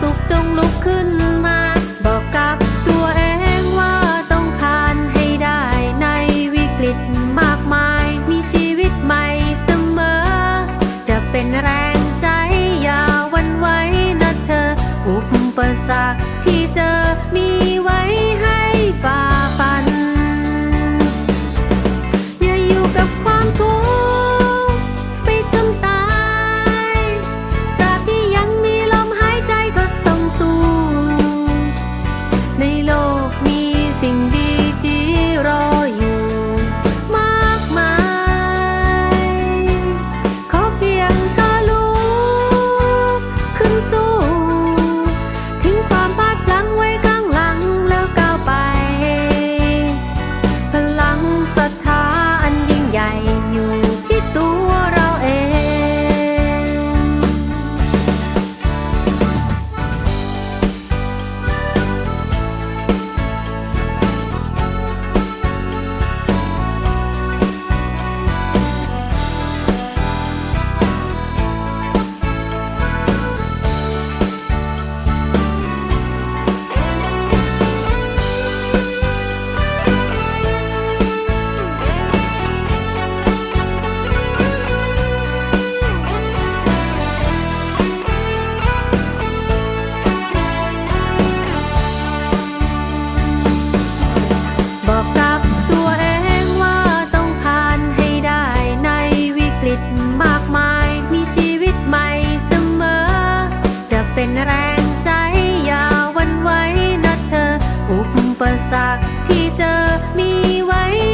สุขจงลุกขึ้นมา บอกกับตัวเองว่าต้องผ่านให้ได้ในวิกฤตมากมาย มีชีวิตใหม่เสมอ จะเป็นแรงใจอย่าวันไว้นะเธอ อุปสรรคที่เจอมี know me สักที่เจอมีไว้